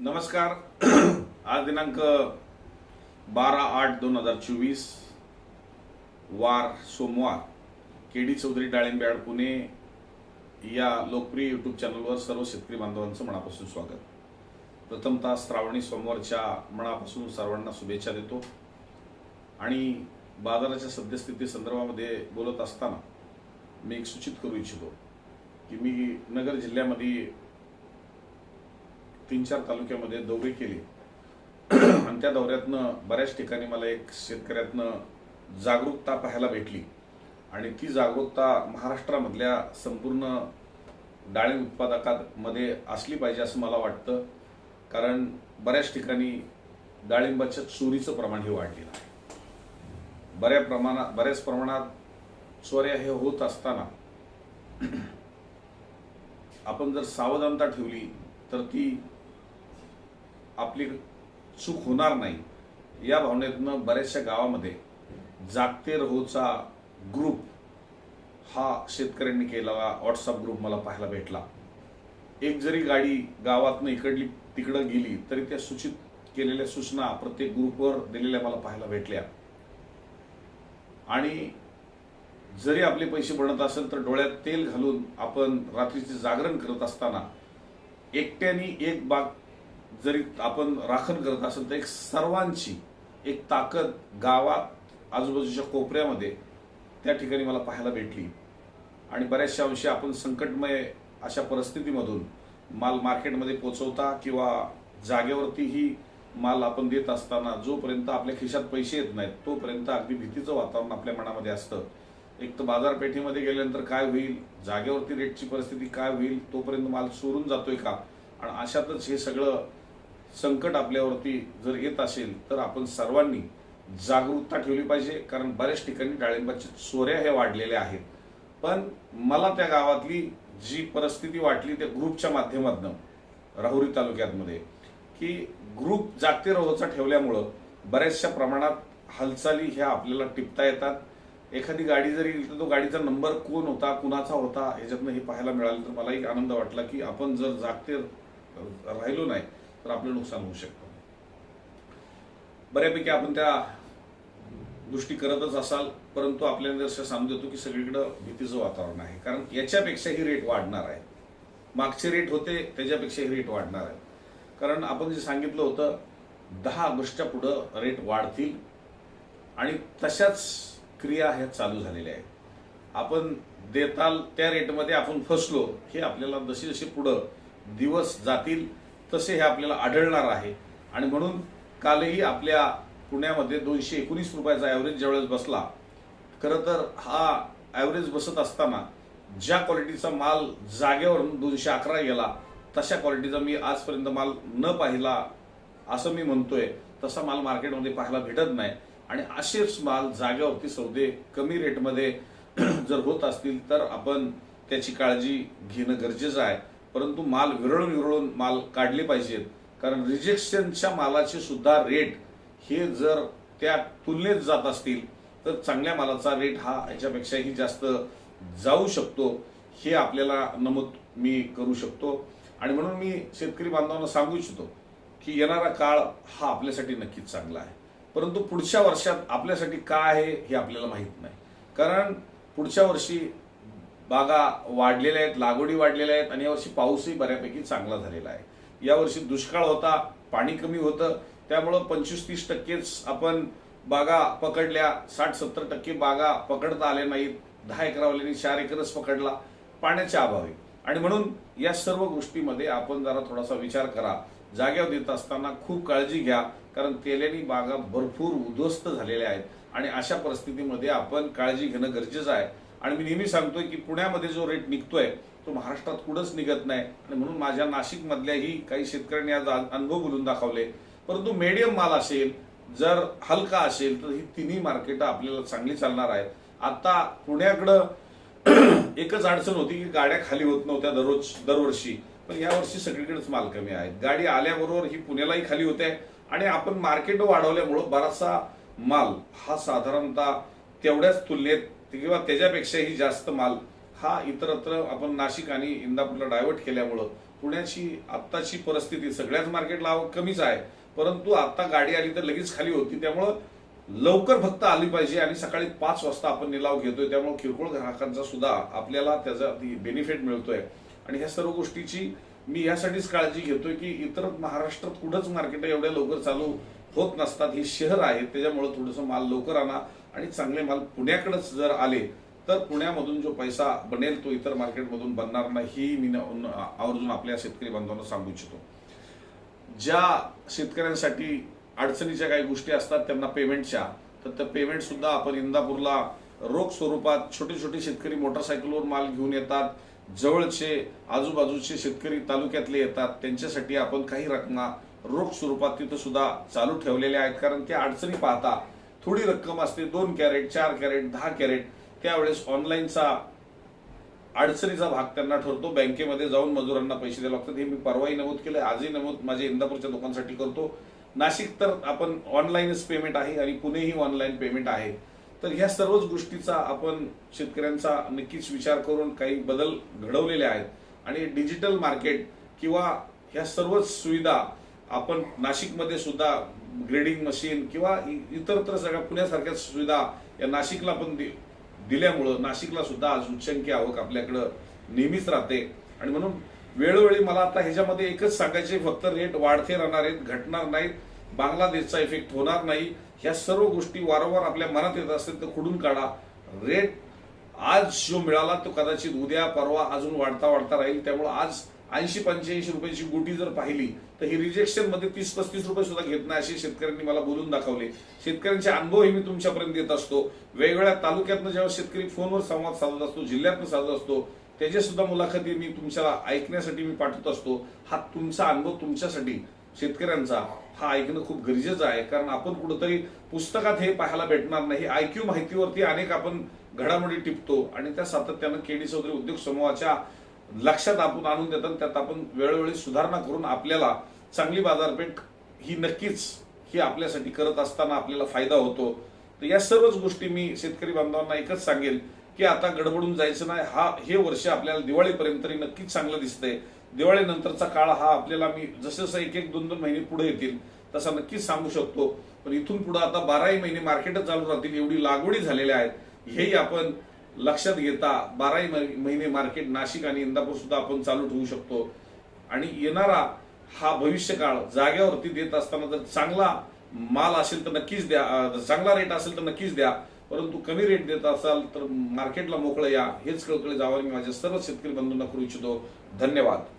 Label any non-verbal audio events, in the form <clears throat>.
नमस्कार. <clears throat> आज दिनांक बारा आठ दोन हजार चोवीस वार सोमवार. के डी चौधरी डाळिंब्याड पुणे या लोकप्रिय यूट्यूब चॅनलवर सर्व शेतकरी बांधवांचं मनापासून स्वागत. प्रथमतः श्रावणी सोमवारच्या मनापासून सर्वांना शुभेच्छा देतो. आणि बाजाराच्या सद्यस्थिती संदर्भामध्ये बोलत असताना मी एक सूचित करू इच्छितो की मी नगर जिल्ह्यामध्ये तीन चार तालुक्यामध्ये दौरे केले. आणि त्या दौऱ्यातनं बऱ्याच ठिकाणी मला एक शेतकऱ्यातनं जागरूकता पाहायला भेटली. आणि ती जागरूकता महाराष्ट्रामधल्या संपूर्ण डाळिंब उत्पादकांमध्ये असली पाहिजे असं मला वाटतं. कारण बऱ्याच ठिकाणी डाळिंबाच्या चोरीचं प्रमाण हे वाढलेलं आहे. बऱ्या प्रमाणात बऱ्याच प्रमाणात चोऱ्या हे होत असताना आपण जर सावधानता ठेवली तर ती आपली चूक होणार नाही. या भावनेतनं बऱ्याचशा गावामध्ये जागते रहोचा ग्रुप हा शेतकऱ्यांनी केलेला व्हॉट्सअप ग्रुप मला पाहायला भेटला. एक जरी गाडी गावातनं इकडली तिकडं गेली तरी त्या सूचित केलेल्या सूचना प्रत्येक ग्रुपवर दिलेल्या मला पाहायला भेटल्या. आणि जरी आपले पैसे बनत असेल तर डोळ्यात तेल घालून आपण रात्रीचे जागरण करत असताना एकट्याने एक बाग जरी आपण राखण करत असेल तर एक सर्वांची एक ताकद गावात आजूबाजूच्या कोपऱ्यामध्ये त्या ठिकाणी मला पाहायला भेटली. आणि बऱ्याचशा अंशी आपण संकटमय अशा परिस्थितीमधून माल मार्केटमध्ये पोचवता किंवा जागेवरतीही माल आपण देत असताना जोपर्यंत आपल्या खिशात पैसे येत नाहीत तोपर्यंत अगदी भीतीचं वातावरण आपल्या मनामध्ये असतं. एक तर बाजारपेठेमध्ये गेल्यानंतर काय होईल जागेवरती रेटची परिस्थिती काय होईल तोपर्यंत माल चोरून जातोय का? आणि अशातच हे सगळं संकट आपल्यावरती जर येत असेल तर आपण सर्वांनी जागरूकता ठेवली पाहिजे. कारण बऱ्याच ठिकाणी डाळिंबाच्या चोऱ्या हे वाढलेल्या आहेत. पण मला त्या गावातली जी परिस्थिती वाटली त्या ग्रुपच्या माध्यमातून राहुरी तालुक्यातमध्ये की ग्रुप जागते रोजचा ठेवल्यामुळं बऱ्याचशा प्रमाणात हालचाली ह्या आपल्याला टिपता येतात. एखादी गाडी जरी गेली तर तो गाडीचा नंबर कोण होता कुणाचा होता ह्याच्यातनं हे पाहायला मिळालं तर मला एक आनंद वाटला की आपण जर जागते राहिलो नाही तर आपलं नुकसान होऊ शकतं. बऱ्यापैकी आपण त्या गोष्टी करतच असाल परंतु आपल्याला जसं सांगू देतो की सगळीकडं भीतीचं वातावरण आहे. कारण याच्यापेक्षाही रेट वाढणार आहे. मागचे रेट होते त्याच्यापेक्षाही रेट वाढणार आहे. कारण आपण जे सांगितलं होतं दहा ऑगस्टच्या पुढं रेट वाढतील. आणि तशाच क्रिया ह्या चालू झालेल्या आहेत. आपण देताल त्या रेटमध्ये आपण फसलो हे आपल्याला जशी जशी पुढं दिवस जातील तसे हे आपल्याला आढळणार आहे. आणि म्हणून कालही आपल्या पुण्यामध्ये दोनशे एकोणीस रुपयाचा ॲव्हरेज ज्यावेळेस बसला खरं तर हा ॲव्हरेज बसत असताना ज्या क्वालिटीचा माल जागेवरून दोनशे अकरा गेला तशा क्वालिटीचा मी आजपर्यंत माल न पाहिला असं मी म्हणतोय. तसा माल मार्केटमध्ये पाहायला भेटत नाही. आणि असेच माल जागेवरती सौदे कमी रेटमध्ये <clears throat> जर होत असतील तर आपण त्याची काळजी घेणं गरजेचं आहे. परंतु माल विरळून विरळून माल काढले पाहिजेत. कारण रिजेक्शनच्या मालाचे सुद्धा रेट हे जर त्या तुलनेत जात असतील तर चांगल्या मालाचा रेट हा याच्यापेक्षाही जास्त जाऊ शकतो. हे आपल्याला नमूद मी करू शकतो. आणि म्हणून मी शेतकरी बांधवांना सांगू इच्छितो की येणारा काळ हा आपल्यासाठी नक्कीच चांगला आहे. परंतु पुढच्या वर्षात आपल्यासाठी काय आहे हे आपल्याला माहीत नाही. कारण पुढच्या वर्षी बागा वाढलेल्या आहेत लागवडी वाढलेल्या आहेत आणि यावर्षी पाऊसही बऱ्यापैकी चांगला झालेला आहे. यावर्षी दुष्काळ होता पाणी कमी होतं त्यामुळं पंचवीस तीस टक्केच आपण बागा पकडल्या साठ सत्तर टक्के बागा पकडता आल्या नाहीत दहा एकरावाल्यांनी चार एकरच पकडला पाण्याच्या अभावी. आणि म्हणून या सर्व गोष्टीमध्ये आपण जरा थोडासा विचार करा. जाग्यावर देत असताना खूप काळजी घ्या कारण तेल्यानी बागा भरपूर उद्ध्वस्त झालेल्या आहेत. आणि अशा परिस्थितीमध्ये आपण काळजी घेणं गरजेचं आहे. आणि मी नेहमी सांगतोय की पुण्यामध्ये जो रेट निघतोय तो महाराष्ट्रात कुठंच निघत नाही. आणि म्हणून माझ्या नाशिकमधल्याही काही शेतकऱ्यांनी आज अनुभव बोलून दाखवले. परंतु मीडियम माल असेल जर हलका असेल तर ही तिन्ही मार्केटं आपल्याला चांगली चालणार आहेत. आता पुण्याकडं <clears throat> एकच अडचण होती की गाड्या खाली होत नव्हत्या दररोज दरवर्षी. पण यावर्षी सगळीकडेच माल कमी आहेत. गाडी आल्याबरोबर ही पुण्यालाही खाली होते. आणि आपण मार्केट वाढवल्यामुळं बराचसा माल हा साधारणतः तेवढ्याच तुलनेत किंवा त्याच्यापेक्षाही जास्त माल हा इतरत्र आपण नाशिक आणि इंदापूरला डायव्हर्ट केल्यामुळं पुण्याची आत्ताची परिस्थिती सगळ्याच मार्केटला कमीच आहे. परंतु आत्ता गाडी आली तर लगेच खाली होती. त्यामुळं लवकर फक्त आली पाहिजे आणि सकाळी पाच वाजता आपण निलाव घेतोय. त्यामुळे किरकोळ ग्राहकांचा सुद्धा आपल्याला त्याचा बेनिफिट मिळतोय. आणि ह्या सर्व गोष्टीची मी यासाठीच काळजी घेतोय की इतर महाराष्ट्रात कुठंच मार्केट एवढ्या लवकर चालू होत नसतात. ही शहर आहेत त्याच्यामुळे थोडंसं माल लवकर आणा. आणि चांगले माल पुण्याकडेच जर आले तर पुण्यामधून जो पैसा बनेल तो इतर मार्केटमधून बनणार नाही ही मी आवर्जून आपल्या शेतकरी बांधवांना सांगू इच्छितो. ज्या शेतकऱ्यांसाठी अडचणीच्या काही गोष्टी असतात त्यांना पेमेंटच्या तर त्या पेमेंट सुद्धा आपण इंदापूरला रोख स्वरूपात छोटे छोटे शेतकरी मोटरसायकलवर माल घेऊन येतात. जवळचे आजूबाजूचे शेतकरी तालुक्यातले येतात. त्यांच्यासाठी आपण काही रकमा रोख स्वरूपात तिथं सुद्धा चालू ठेवलेल्या आहेत. कारण त्या अडचणी पाहता थोडी रक्कम असते दोन कॅरेट चार कॅरेट दहा कॅरेट त्यावेळेस ऑनलाईनचा अडचणीचा भाग त्यांना ठरतो. बँकेमध्ये जाऊन मजुरांना पैसे द्यावे लागतात. हे मी परवाही नमूद केलं आजही नमूद माझ्या इंदापूरच्या लोकांसाठी करतो. नाशिक तर आपण ऑनलाईनच पेमेंट आहे आणि पुणेही ऑनलाईन पेमेंट आहे. तर ह्या सर्वच गोष्टीचा आपण शेतकऱ्यांचा नक्कीच विचार करून काही बदल घडवलेले आहेत. आणि डिजिटल मार्केट किंवा ह्या सर्वच सुविधा आपण नाशिकमध्ये सुद्धा ग्रेडिंग मशीन किंवा इ- इतरत्र सगळ्या पुण्यासारख्या सुविधा या नाशिकला पण दि- दिल्यामुळं नाशिकला सुद्धा आज उच्चंकी आवक आपल्याकडं नेहमीच राहते. आणि म्हणून वेळोवेळी मला आता ह्याच्यामध्ये एकच सांगायचे फक्त रेट वाढते राहणार आहेत घटणार नाहीत बांगलादेशचा इफेक्ट होणार नाही. ह्या सर्व गोष्टी वारंवार आपल्या मनात येत असतील तर खुडून काढा. रेट आज जो मिळाला तो कदाचित उद्या परवा अजून वाढता वाढता राहील. त्यामुळे आज ऐंशी पंच्याऐंशी रुपयाची गोटी जर पाहिली तर ही रिजेक्शनमध्ये तीस पस्तीस रुपये सुद्धा घेत नाही असे शेतकऱ्यांनी मला बोलून दाखवले. शेतकऱ्यांचे अनुभवही मी तुमच्यापर्यंत देत असतो. वेगवेगळ्या तालुक्यातनं जेव्हा शेतकरी फोनवर संवाद साधत असतो जिल्ह्यातनं साधत असतो त्याच्या सुद्धा मुलाखती मी तुमच्या ऐकण्यासाठी मी पाठवत असतो. हा तुमचा अनुभव तुमच्यासाठी शेतकऱ्यांचा हा ऐकणं खूप गरजेचं आहे. कारण आपण कुठंतरी पुस्तकात हे पाहायला भेटणार नाही. आयक्यू माहितीवरती अनेक आपण घडामोडी टिपतो. आणि त्या सातत्यानं केडी चौधरी उद्योग समूहाच्या लक्षात आपण आणून देतात त्यात आपण वेळोवेळी सुधारणा करून आपल्याला चांगली बाजारपेठ ही नक्कीच ही आपल्यासाठी करत असताना आपल्याला फायदा होतो. तर या सर्वच गोष्टी मी शेतकरी बांधवांना एकच सांगेल की आता गडबडून जायचं नाही. हा हे वर्ष आपल्याला दिवाळीपर्यंत तरी नक्कीच चांगलं दिसतंय. दिवाळीनंतरचा काळ हा आपल्याला मी जसं जसं एक एक दोन दोन महिने पुढे येतील तसा नक्कीच सांगू शकतो. पण इथून पुढे आता बाराही महिने मार्केटच चालू राहतील एवढी लागवडी झालेल्या आहेत हेही आपण लक्षात घेता बाराही महिने मार्केट नाशिक आणि इंदापूर सुद्धा आपण चालू ठेवू शकतो. आणि येणारा हा भविष्यकाळ जाग्यावरती देत असताना जर चांगला माल असेल तर नक्कीच द्या चांगला रेट असेल तर नक्कीच द्या. परंतु कमी रेट देत असाल तर मार्केटला मोकळं या. हेच कळकळे जावं मी माझ्या सर्व शेतकरी बंधूंना करू इच्छितो. धन्यवाद.